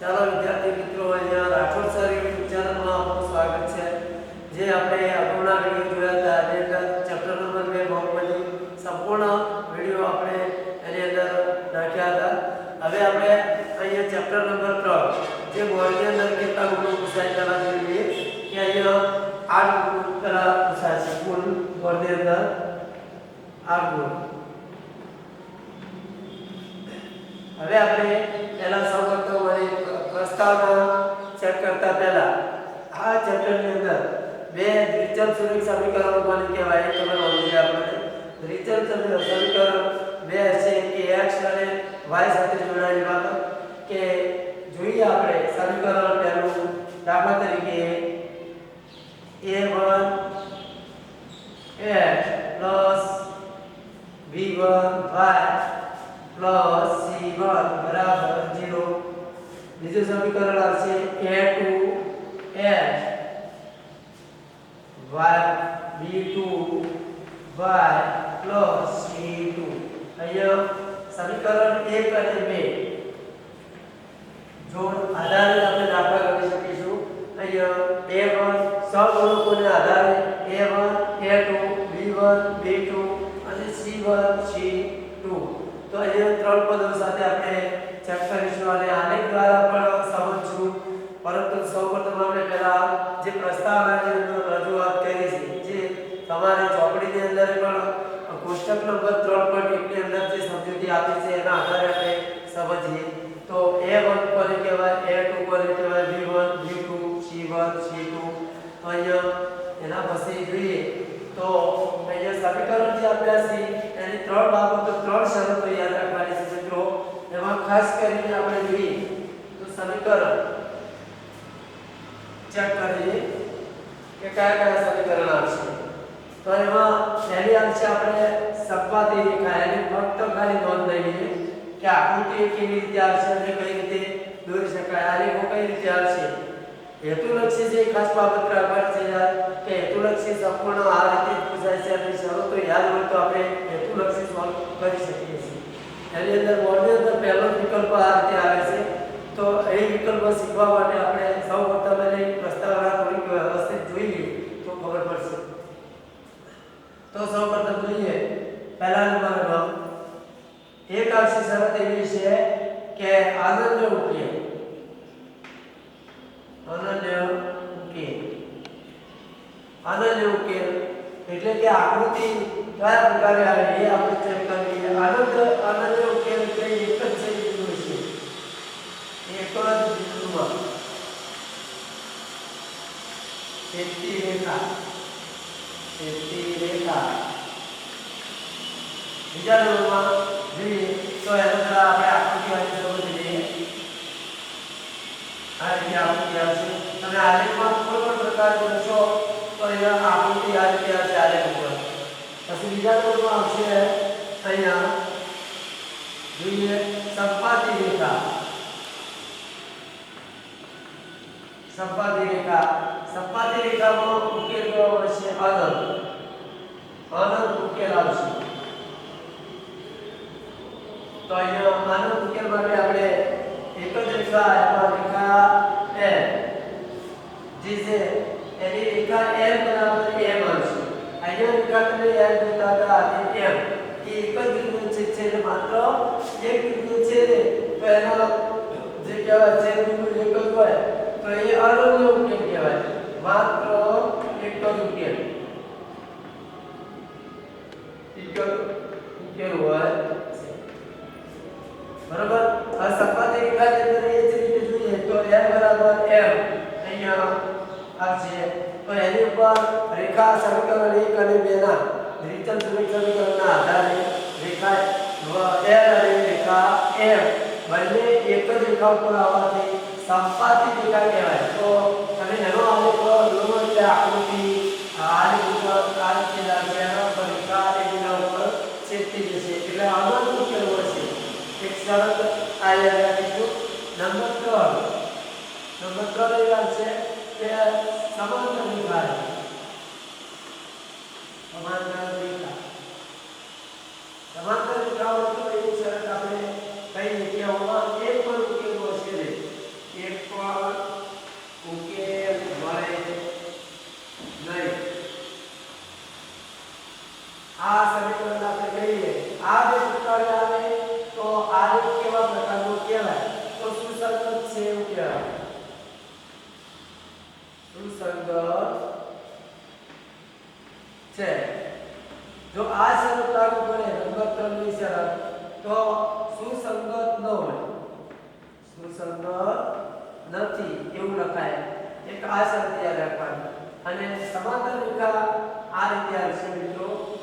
ચાલો વિદ્યાર્થી મિત્રો, અહીંયા રાઠોડ સર યુટ્યુબ આપનું સ્વાગત છે. જે આપણે અગાઉના વીડિયો જોયા હતા એની ચેપ્ટર નંબર બે બહુપદી સંપૂર્ણ વીડિયો આપણે એની અંદર નાખ્યા હતા. હવે આપણે અહીંયા ચેપ્ટર નંબર ત્રણ, જે બોર્ડની અંદર કેટલા ગુણો પૂછાય તેના જોઈએ કે અહીંયા આઠ ગુણ પેલા પૂછાય છે, કુલ બોર્ડની અંદર આઠ ગુણ. હવે આપણે પહેલા સૌ પ્રથમ પ્રસ્તાવના ચેક કરતા પહેલા આ ચેપ્ટરની અંદર બે દ્વિચલ સમીકરણો કોને કહેવાય. એ ખબર હોવી જોઈએ આપણને. દ્વિચલ સમીકરણ બે છે કે x અને y સાથે જોડાયેલી બાબત કે જોઈએ આપણે સમીકરણ પહેલું દાખલા તરીકે a1 x v1 y plus c1 બરાબર 0 બીજું સમીકરણ આવશે a2 x y b2 y plus c2 અહીંયા સમીકરણ 1 અને 2 જોડ આધારે આપણે દાખલા કરી શકીશું અહીંયા a1 સહગુણકોને આધારે a1 a2 b1 b2 અને c1 c2 તો અહીંયા ત્રણ પદો સાથે આપણે ચેક કરીશું અને આલેખ દ્વારા પણ સમજશું પરંતુ સૌપ્રથમ આપણે પહેલા જે પ્રસ્તાવનાની અંદર રજૂઆત કરી છે જે તમારે ચોપડીની અંદર પણ કોષ્ટક નંબર 3.1 ની અંદર જે સમજૂતી આપી છે એના આધારે આપણે સમજીએ તો a1 કોને કહેવાય a2 કોને કહેવાય b1 b2 c1 c2 તો અહીંયા એના પછી જોઈએ તો અહીંયા સમીકરણ જે આપ્યા છે એની ત્રણ બાબતો ત્રણ શરતો યાદ રાખવાની છે મિત્રો એમાં ખાસ કરીને આપણે જોઈએ તો સમીકરણ ચેક કરીએ કે કયા કયા સમીકરણ આવશે. તો એમાં પહેલી આવશે આપણે સપાટી રેખા એની ફક્ત ખાલી નોંધ લઈએ કે આકૃતિ કેવી રીતે આવશે અને કઈ રીતે દોરી શકાય, આ રેખો કઈ રીતે આવશે. હેતુલક્ષી જે ખાસ બાબત રાખવાની છે યાર, કે હેતુલક્ષી સંપૂર્ણ આ રીતે પૂછાય છે અને શરતો યાદ હોય તો આપણે હેતુલક્ષી સોલ્વ કરી શકીએ છીએ. એની અંદર બોર્ડની અંદર પહેલો વિકલ્પ આ રીતે આવે છે. તો એ વિકલ્પ શીખવા માટે આપણે સૌ પ્રથમ એની પ્રસ્તાવના થોડીક વ્યવસ્થિત જોઈ લઈએ તો ખબર પડશે તો સૌ પ્રથમ જોઈએ પહેલા નંબરમાં એક આવશે શરત એવી છે કે આનંદ ઉકેલ અનન્ય ઉકેલ અનન્ય ઉકેલ એટલે કે આકૃતિ કયા પ્રકારે આવે એ આપણે ચેક કરીએ આનંદ અનન્ય ઉકેલ એટલે એક જ છે બિંદુ છે એક જ બિંદુમાં છેદતી રેખા છેદતી રેખા બીજા નંબરમાં જોઈએ તો એના દ્વારા આપણે આકૃતિ વાળી સમજીએ આ રીતે આકૃતિ આવશે અને આલેખમાં કોઈ પણ પ્રકારનો નશો તો એના આકૃતિ આ રીતે આવશે આલેખ ઉપર પછી બીજા નંબરમાં આવશે અહીંયા જોઈએ સપાટી રેખા સપાટી રેખા સપાટી રેખામાં ઉકેલ કયો આવશે અનંત અનંત ઉકેલ આવશે. તો અહીંયા આનંદ ઉકેલ માટે આપણે એક જ રેખા એમાં રેખા l. જે છે, એની રેખા એમ બરાબર એમ આવશે અહીંયા રેખા તમે l જોતા હતા અને એમ એ એક જ બિંદુ છે એટલે માત્ર એક બિંદુ છે. તો એનો જે કહેવાય, જે બિંદુ એક જ હોય, તો એ અનન્ય ઉકેલ કહેવાય. માત્ર એક જ ઉકેલ એક જ ઉકેલ હોય છે બરાબર આ સપાટી રેખાની અંદર એ જ રીતે જોઈએ તો l બરાબર m અહીંયા આવશે તો એની ઉપર રેખા સમીકરણ 1 અને 2 ના દ્વિચલ સમીકરણના આધારે રેખા l અને રેખા m. બંને એક જ રેખા ઉપર આવવાથી સપાટી રેખા કહેવાય? તો તમે એનો આલેખ દોરો એટલે આકૃતિ, આ ઉપર આ રીતે લાગશે એના ઉપર છેદતી જશે. એટલે અનંત ઉકેલ મળશે એક શરત આ યાદ રાખીશું. નંબર ત્રણ. નંબર ત્રણ એ વાત છે કે સમાંતર રેખા સમાંતર રેખા સમાંતર રેખાઓ આ સમીકરણ આપણે કહીએ, આ બે ઉત્તર આવે તો આલેખ કેવા પ્રકારનો કહેવાય? તો સુસંગત છે એવું કહેવાય. સુસંગત છે. જો આ શરત લાગુ પડે, નંબર 3 ની શરત, તો સુસંગત ન હોય. સુસંગત નથી એવું લખાય. એક આ શરત યાદ રાખવાની. અને સમાંતર રેખા આ રીતે આવશે મિત્રો.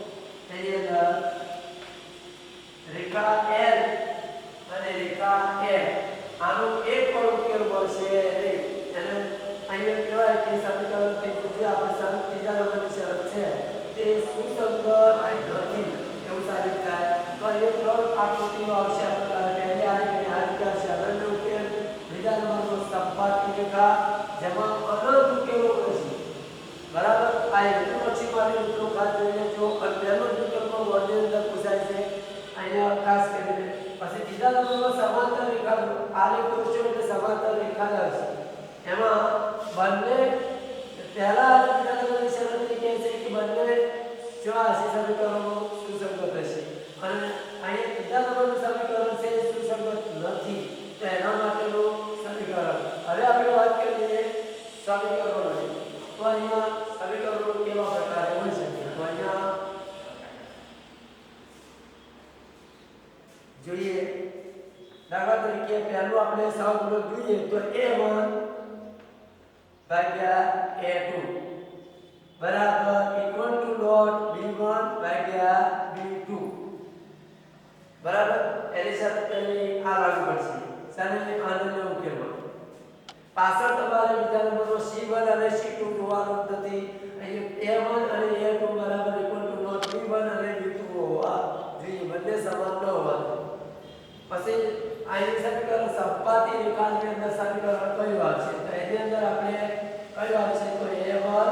જેમાં અનંત ઉકેલો છે બરાબર આ હેતુ પછી માટે ઉપયોગ ખાસ ખાસ કરીને. પછી બીજા નંબરનો સમાંતર રેખા આ લેખ પૂછ્યો એટલે સમાંતર રેખા જ એમાં બંને પહેલા અને બીજા નંબરની શરત એ છે કે બંને જો આ સમીકરણો સુસંગત હશે. અને અહીંયા બીજા નંબરનું સમીકરણ છે, સુસંગત નથી. તો એના માટેનું સમીકરણ. હવે આપણે વાત કરીએ સમીકરણોની તો અહીંયા સમીકરણો કેવા પ્રકારે હોઈ શકે તો અહીંયા જોઈએ. દાખલા તરીકે પહેલું આપણે સહગુણક જોઈએ તો a1 ભાગ્યા a2 બરાબર ઇક્વલ ટુ ડોટ b1 ભાગ્યા b2 બરાબર? એની સાથે પહેલી આ લાગુ પડશે. સાને આનંદનો ઉકેલમાં પાછળ તમારે બીજા નંબરનો C1 અને C2 જોવાનું નથી અહીંયા A1 અને A2 બરાબર ઇક્વલ ટુ નોટ B1 અને B2 હોવા જોઈએ. બંને સમાન ન હોવા પછી આની સમીકરણ સપાટી રેખાની અંદર સમીકરણ કયું આવશે તો એની અંદર આપણે કયું આવશે તો A1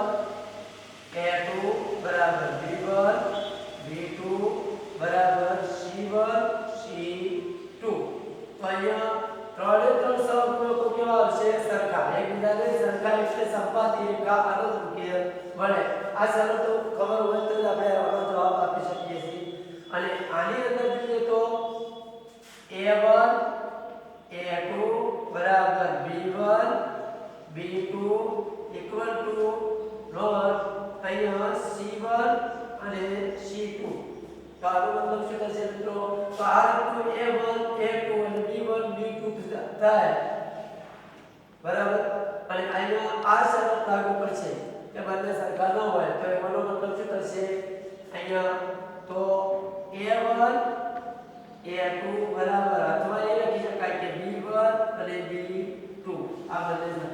A2 બરાબર B1 B2 બરાબર C1 C2 તો અહીંયા ત્રણે ત્રણ સહગુણકો કેવા આવશે? સરખા. એકબીજાને સરખા એટલે સંપાતી રેખા આનો ઉકેલ મળે. આ શરતો ખબર હોય તો આપણે આનો જવાબ આપી શકીએ છીએ. અને આની અંદર જોઈએ તો a1 a2 બરાબર b1 b2 equal to not અહીંયા c1 અને c2 તો આનો મતલબ શું થશે મિત્રો? તો આ રીતનું a1 a2 અને b1 b2 થાય. બરાબર? અને અહીંયા આ શરત લાગુ પડશે કે બંને સરખા ન હોય, તો એનો મતલબ શું થશે? અહીંયા તો a1 a2 બરાબર અથવા એ લખી શકાય કે b1 અને b2 આ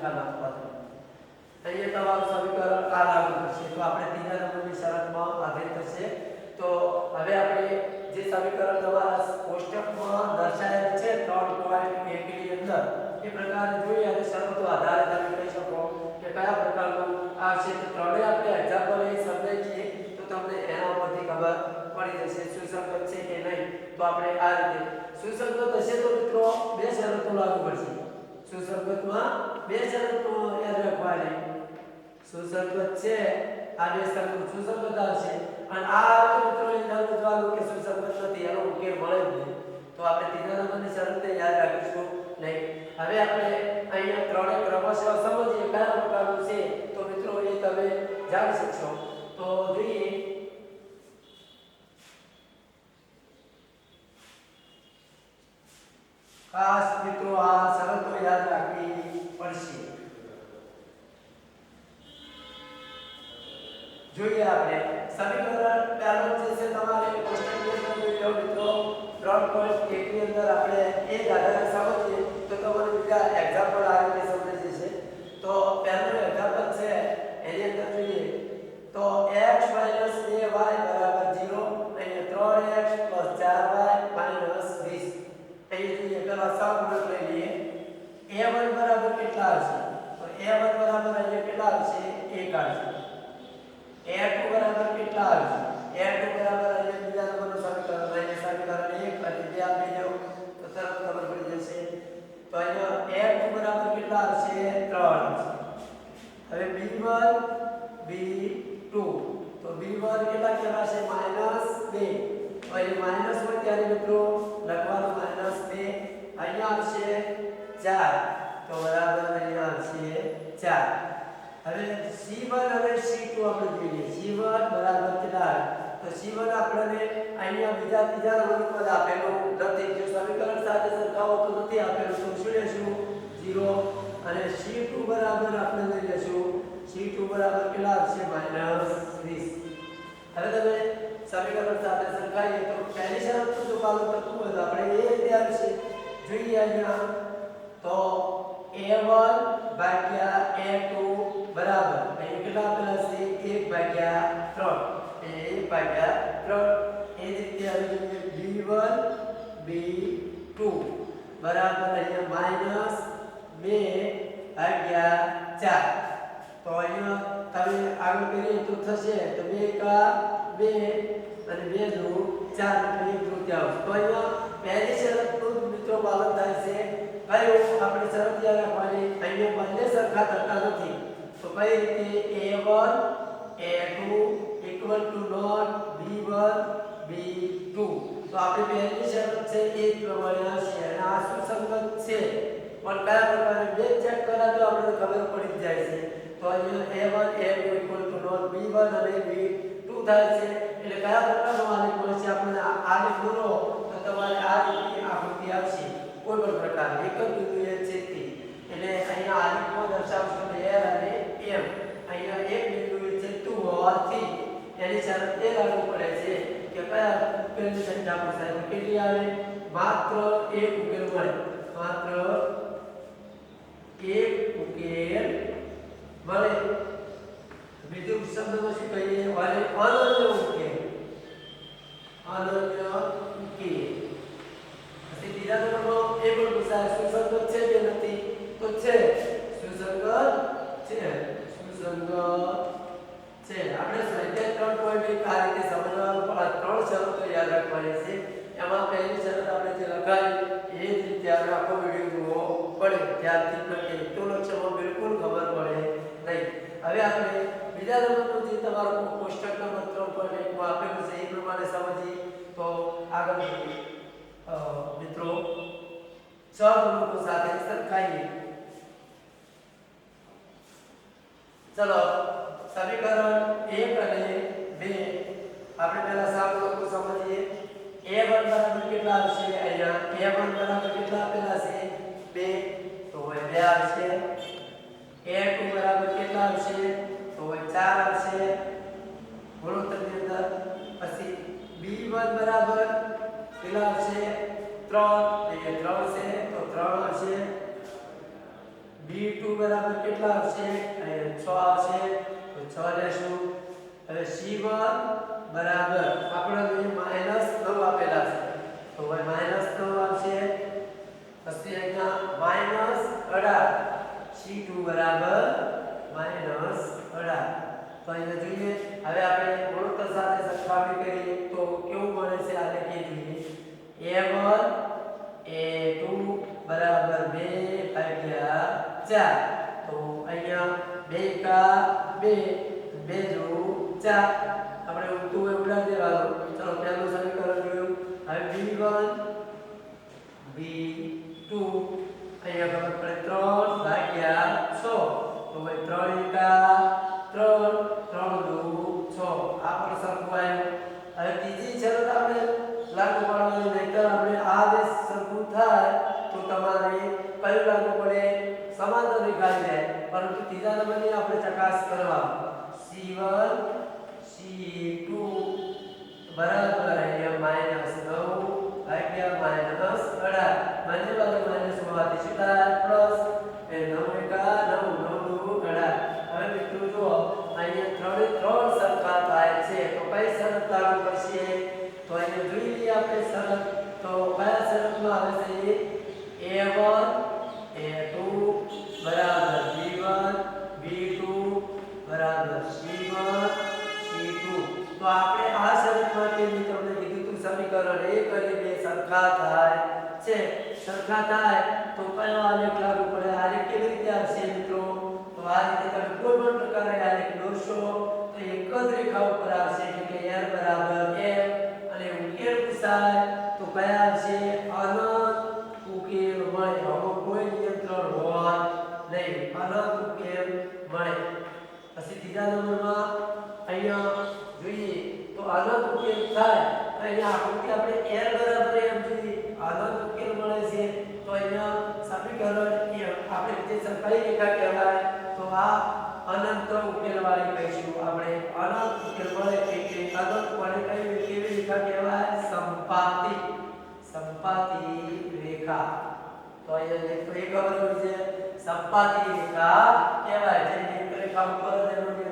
બંને સરખા લખવા અહીંયા તમારું સમીકરણ આ લાગુ થશે. તો આપણે ત્રીજા નંબરની શરતમાં આધારિત થશે તો હવે આપણે જે સમીકરણ તમારા કોષ્ટકમાં દર્શાવેલ છે 3.1 ની અંદર, એ પ્રકારે જોઈએ અને શરતો આધારે તમે કહી શકો કે કયા પ્રકારનું આવશે તો ત્રણેય આપણે એક્ઝામ્પલ એ છે તો તમને એના ઉપરથી ખબર પડી જશે સુસંગત છે કે નહીં. તો આપણે આ રીતે સુસંગત હશે તો મિત્રો, બે શરતો લાગુ પડશે. સુસંગતમાં બે શરતો યાદ રાખવાની સુસંગત છે આ બે શરતો સુસંગત આવશે અને આ મિત્રો એ સમજવાનું કે સુસંગત નથી એનો ઉકેલ મળે જ નહીં તો આપણે ત્રીજા નંબરની શરત યાદ રાખીશું નહીં હવે આપણે અહીંયા ત્રણેય ક્રમશઃ સમજીએ કયા પ્રકારનું છે તો મિત્રો એ તમે જાણી શકશો તો જોઈએ ખાસ મિત્રો, આ શરતો યાદ રાખવી પડશે. જોઈએ આપણે સમીકરણ પહેલો જે છે તમારે કોષ્ટકની અંદર જોઈ લો મિત્રો. 3.1 ની અંદર આપણે એ દાખલા સમજીએ તો તમારે બીજા એક્ઝામ્પલ આ રીતે સમજી જશે તો પહેલું એક્ઝામ્પલ છે એની અંદર જોઈએ તો x 2y 0 અહીંયા 3x 4y 20 અહીં જોઈએ પેલા સહગુણક લઈ લઈએ a1 બરાબર કેટલા આવશે તો a1 બરાબર અહીંયા કેટલા આવશે 1 આવશે a2 બરાબર કેટલા આવશે a2 બરાબર અહીંયા બીજા નંબરનું સમીકરણ અહીંયા સમીકરણ 1 અને 2 આપી દો તો તરત ખબર પડી જશે તો અહીંયા a2 બરાબર કેટલા આવશે 3 આવશે હવે b1 b2 તો b1 કેટલા કહેવાશે -2 તો અહીં માઇનસ હોય ત્યારે મિત્રો લખવાનું માઇનસ 2 અહીંયા આવશે 4 તો બરાબર અહીંયા છે. 4 હવે C1 અને C2 આપણે જોઈએ C1 બરાબર કેટલા તો તો C1 આપણને અહીંયા બીજા ત્રીજા નંબર પદ આપેલું. નથી જો સમીકરણ સાથે તો નથી આપેલું. તો શું લેશું? 0 અને C2 બરાબર આપણે લેશું. C2 બરાબર કેટલા આવશે? -20 હવે તમે સમીકરણ સાથે સરખાવીએ તો પહેલી શરત જો પાલન થતું હોય તો આપણે એ રીતે આવશે. જોઈએ અહીંયા. તો a1 ભાગ્યા a2 બરાબર અહીં કેટલા આપેલા છે 1 ભાગ્યા 3 એ 1 ભાગ્યા 3 એ જ રીતે હવે જોઈએ b1 b2 બરાબર અહીંયા માઇનસ 2 ભાગ્યા 4 તો અહીંયા તમે આગળ કરીએ તો થશે તો 2 કા 2 અને 2 દુ 4 એટલે 1 તૃતીયાંશ તો અહીંયા પહેલી શરતનું જ મિત્રો પાલન થાય છે કયું આપણે શરત યાદ રાખવાની અહીંયા બંને સરખા થતા નથી. તો કઈ રીતે? A1 a2 equal to not b1 b2 તો આપણી પહેલી શરત છે એ જ પ્રમાણે હશે અને આ સુસંગત છે? પણ કયા પ્રકારે? બે ચેક કરા તો આપણે ખબર પડી જાય છે. તો અહીંયા a1 a2 equal to not b1 અને b2 થાય છે. એટલે કયા પ્રકારનો આલેખ મળશે? આપણને આ આલેખ દોરો, તો તમારે આ રીતે આકૃતિ આવશે. કોઈ પણ પ્રકાર એક જ બિંદુએ છેદતી એટલે અહીંયા આલેખમાં દર્શાવશો તો l અને m અહીંયા એક બિંદુએ છેદતું હોવાથી એની શરત એ લાગુ પડે છે કે કયા ઉકેલની સંખ્યા પસાર કેટલી આવે માત્ર એક ઉકેલ મળે માત્ર એક ઉકેલ મળે બીજું શબ્દમાં શું કહીએ અને અનન્ય ઉકેલ અનન્ય ઉકેલ પછી બીજા નંબરનો એ પણ પૂછાય સુસંગત છે કે નથી તો છે સુસંગત છે સુસંગત છે આપણે ત્રણ પોઈન્ટ આ રીતે સમજવાનું પણ આ ત્રણ શરતો યાદ રાખવાની છે એમાં પહેલી શરત આપણે જે લખાઈ એ જ રીતે આપણે આખો પડે ધ્યાનથી લક્ષ્યમાં બિલકુલ ખબર પડે નહીં હવે આપણે બીજા નંબરનું જે તમારું કોષ્ટક નંબર ત્રણ પોઈન્ટ એકમાં આપેલું છે એ પ્રમાણે સમજીએ તો આગળ જોઈએ અ, મિત્રો સહગુણકો સાથે સરખાઈએ ચલો સમીકરણ 1 અને 2 આપણે પહેલા સહગુણકો સમજીએ a1 બરાબર કેટલા આવશે અહીંયા a1 બરાબર કેટલા આપેલા છે 2 તો હવે 2 આવશે a2 બરાબર કેટલા આવશે તો હવે 4 આવશે ગુણોત્તરની અંદર પછી b1 બરાબર કેટલા છે 3 એટલે 3 છે તો 3 બી b2 બરાબર કેટલા હશે? અહીંયા 6 આવશે, તો 6 લેશું. હવે c1 બરાબર. આપણે માઇનસ 9 આપેલા છે. તો હવે માઇનસ 9 આવશે. પછી અહીંયા માઇનસ 18 c2 બરાબર માઇનસ 18 તો અહીંયા જોઈએ. હવે આપણે ગુણોત્તર સાથે સરખામણી કરીએ તો કેવું મળે છે? આ લખીએ જોઈએ. A1 a2 બરાબર 2 ભાગ્યા 4 તો અહીંયા 2 કા 2 2 દુ 4 આપણે ઉલટું એ ઉડાડી દેવાનું. ચલો, પહેલું સમીકરણ જોયું. હવે b1 b2 અહીંયા ખબર પડે 3 ભાગ્યા 6 તો ભાઈ 3 એકા થાય તો તમારે કયું લાગુ પડે? સમાંતર રેખા છે. પરંતુ ત્રીજા નંબરની આપણે ચકાસ કરવા C1 C2 બરાબર અહીંયા માઇનસ 9 ભાગ્યા માઇનસ 18 બંને બાજુ માઇનસ હોવાથી શું થાય પ્લસ એ 9 એકા 9 9 દુ 18 હવે મિત્રો જુઓ, અહીંયા ત્રણ સરખા થાય છે. તો કઈ શરત લાગુ પડશે? તો અહીંયા જોઈ લઈએ આપણે શરત. તો કયા શરતમાં આવે છે? A1 a2 બરાબર b1 b2 બરાબર c1 c2 તો આપણે આ માટે મેં તમને કીધું હતું સમીકરણ 1 અને 2 સરખા થાય છે. સરખા થાય તો કયો આલેખ લાગુ પડે? આલેખ કેવી રીતે આવશે તો આ રીતે તમે કોઈ પણ પ્રકારે આલેખ દોરશો તો એક જ રેખા ઉપર આવશે એટલે કે r ત્રીજા નંબરમાં અહીંયા જોઈએ તો અલગ ઉકેલ થાય તો અહીંયા આકૃતિ આપણે એર બરાબર એમ જોઈએ અનંત ઉકેલ મળે છે તો અહીંયા સમીકરણ એ આપણે જે સંકલિત રેખા કહેવાય તો આ અનંત ઉકેલ વાળી કહીશું આપણે અનંત ઉકેલ મળે એટલે અનંત મળે કઈ કેવી રેખા કહેવાય સંપાતી સંપાતી રેખા તો અહીંયા એક એક ખબર છે સંપાતી રેખા કહેવાય જે રેખા ઉપર નિયંત્રણ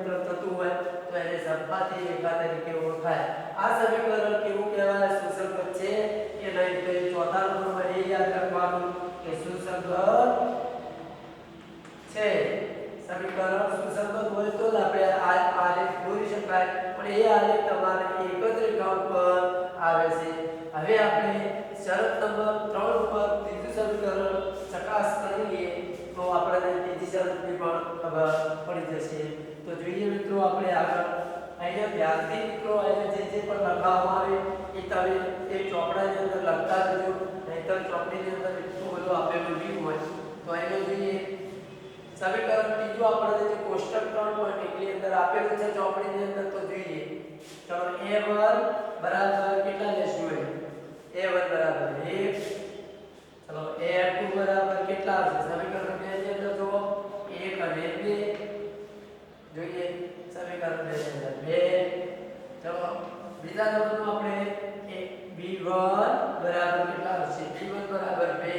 થતું હોય તો એને સંપાતી રેખા તરીકે ઓળખાય. આ સમીકરણ કેવું કહેવાય? સુસંગત છે કે નહીં? તો ચોથા નંબરમાં એ યાદ રાખવાનું કે સુસંગત છે. સમીકરણ સુસંગત હોય તો જ આપણે આ આલેખ દોરી શકાય. પણ એ આલેખ તમારે એક જ રેખા ઉપર આવે છે. હવે આપણે શરત નંબર 3 ઉપર ત્રીજું સમીકરણ ચકાસ કરીએ તો આપણને ત્રીજી શરતની પણ ખબર પડી જશે. તો જોઈએ મિત્રો, આપણે આગળ. અહીંયા ધ્યાનથી મિત્રો અહીંયા જે જે પણ લખાવવામાં આવે, એ તમે એ ચોપડાની અંદર લખતા જજો નહીંતર ચોપડીની અંદર એટલું બધું આપેલું નહીં હોય. તો અહીંયા જોઈએ. સમીકરણ ત્રીજું આપણને જે કોષ્ટક ત્રણ પોઈન્ટ એકની અંદર આપેલું છે ચોપડીની અંદર, તો જોઈએ. ચલો a1 બરાબર કેટલા લેશું એ a1 બરાબર એક. ચલો a2 બરાબર કેટલા હશે સમીકરણ બે ની અંદર જુઓ. એક અને 2 જોઈએ, સમીકરણ 2 ની અંદર 2 ચલો બીજા નંબરનું આપણે બી b1 બરાબર કેટલા આવશે b1 બરાબર 2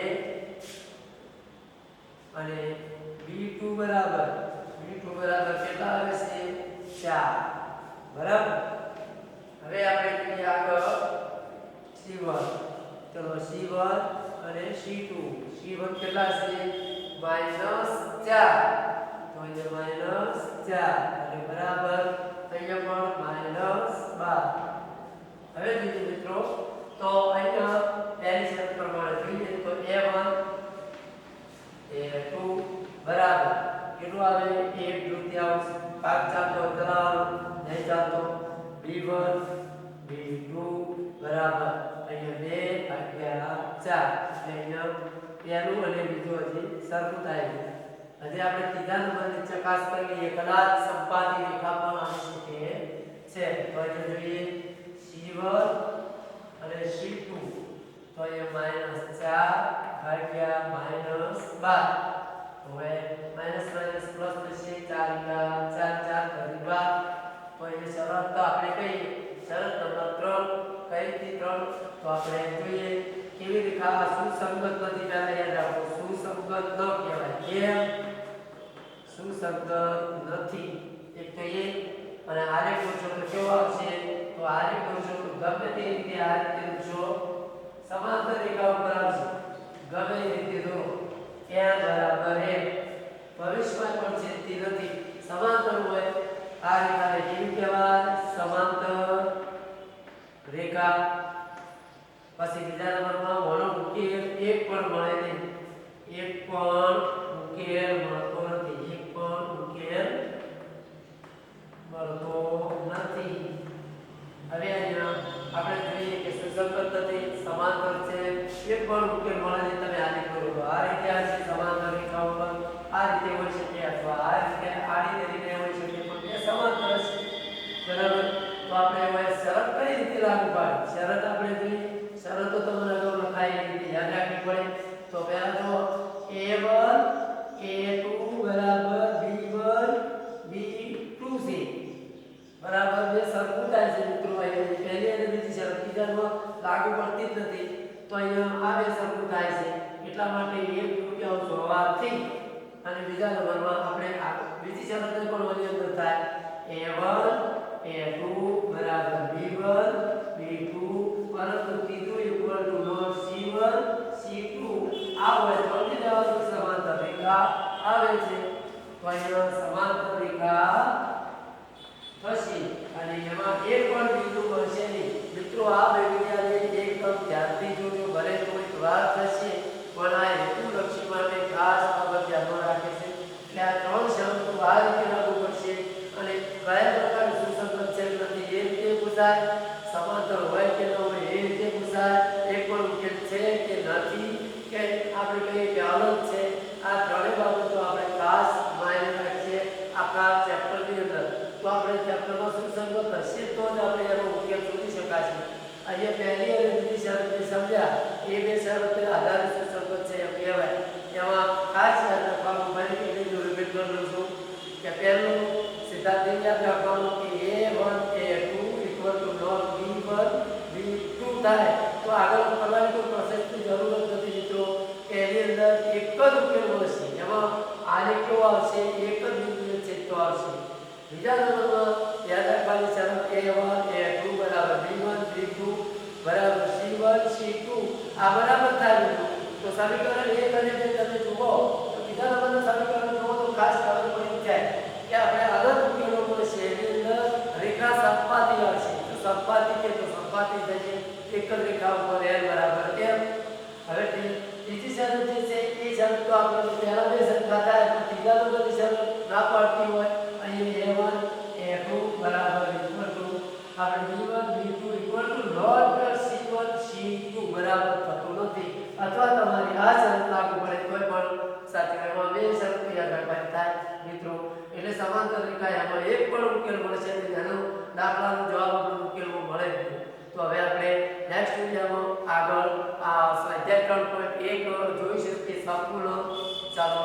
અને b2 બરાબર b2 બરાબર કેટલા આવે છે? 4 બરાબર? હવે આપણે જોઈએ આગળ c1 ચલો c1 અને c2 c1 કેટલા છે માઇનસ 4 તો અહીંયા માઇનસ 4 અને બરાબર. અહીંયા પણ માઇનસ 12 હવે જોઈએ મિત્રો તો અહીંયા પહેલી શરત પ્રમાણે જોઈએ તો a1 એ 2 બરાબર કેટલું આવે એક તૃતીયાંશ ભાગ ચાલતો ચલાવવાનો નહીં ચાલતો b1 b2 બરાબર અહીંયા 2 ભાગ્યા 4 અહીંયા પહેલું અને બીજું હજી સરખું થાય છે. હજી આપણે ત્રીજા નંબરની ચકાસ કરીએ કદાચ સંપાતી રેખા પણ આવી શકે છે. તો અહીંયા જોઈએ c1 અને c2 તો અહીંયા માઇનસ 4 ભાગ્યા માઇનસ 12 હવે માઇનસ માઇનસ પ્લસ થશે 4 કા 4 4 કરી 12 તો એ શરત તો આપણે કહીએ. શરત નંબર 3 કઈ થી 3 તો આપણે જોઈએ કેવી રેખા સુસંગત નથી પહેલા યાદ રાખો. સુસંગત ન કહેવાય. કેમ સુસંગત નથી? એક કહીએ. અને આરે પૂછો તો કેવો આવશે? તો આરે પૂછો તો ગમે તે રીતે આ રીતે જો. સમાંતર રેખા ઉપર આવશે. ગમે એ રીતે દોરો ત્યાં બરાબર એ ભવિષ્યમાં પણ છેદતી નથી. સમાંતર હોય. આ રેખાને કેમ કહેવાય. સમાંતર રેખા. પછી બીજા નંબરમાં મોનો ઉકેલ એક પણ મળે નહીં. એક પણ ઉકેલ મળતો નથી એક પણ ઉકેલ નથી. હવે આપણે જોઈએ કે સુસંગત નથી સમાંતર છે. એક પણ તમે આને કરો આ રીતે આ છે સમાંતર આ રીતે હોય શકે અથવા આ રીતે આ રીતે રેખા આવે છે. તો અહીંયા સમાંતર રેખા થશે. અને એમાં એક પણ બિંદુ મળશે નહીં. મિત્રો, આ વિડિયાને એકદમ ધ્યાનથી જોજો. ભલે કોઈ વાર થશે, પણ આ હેતુલક્ષી માટે ખાસ બાબત ધ્યાનમાં રાખે છે. એટલે આ ત્રણ શબ્દો આ રીતે લાગુ પડશે અને કયા પ્રકારનું સુસંગત છે નથી એ રીતે પૂછાય. સમાંતર હોય કે ન હોય એ રીતે પૂછાય. એક પણ ઉકેલ છે કે નથી. કે આપણે કહીએ કે અલગ છે આ ત્રણેય બાબતો આપણે ખાસ માયને રાખીએ આખા ચેપ્ટરની અંદર તો આપણે ચેપ્ટરમાં સુસંગત હશે તો જ આપણે એનો ઉકેલ શોધી શકાશે અહીંયા પહેલી અને બીજી શરત સમજ્યા. એ બે શરતો બીજા નંબરમાં યાદ રાખવાની શરત એ વન એ ટુ બરાબર બી વન, બી ટુ, બરાબર સી વન, સી ટુ, આ બરાબર થાય તો સમીકરણ એક અને બે તમે જુઓ, તો બીજા નંબરનું સમીકરણ જુઓ તો ખાસ ખબર પડી જાય કે આપણે અલગ ઉકેલો છે, એની અંદર રેખા સંપાતી હશે તો સંપાતી કે તો સંપાતી થશે એક જ રેખા ઉપર l બરાબર એમ હવે બીજી શરત જે છે, એ શરત તો આપણે પહેલા બે શરત પણ ત્રીજા નંબરની શરત ના પાડતી હોય. આપણે b1 b2 equal to not c1 c2 બરાબર થતું નથી અથવા તમારી આ શરત લાગુ પડે કોઈ પણ સાચી એમાં બે શરત યાદ રાખવાની થાય મિત્રો એટલે સમાંતર રેખાયામાં એક પણ ઉકેલ મળશે એટલે આનો દાખલાનો જવાબ આપણને ઉકેલમાં મળે. તો હવે આપણે નેક્સ્ટ વિડીયોમાં આગળ આ સ્વાધ્યાય ત્રણ પોઈન્ટ એક જોઈશું કે સંપૂર્ણ ચાલો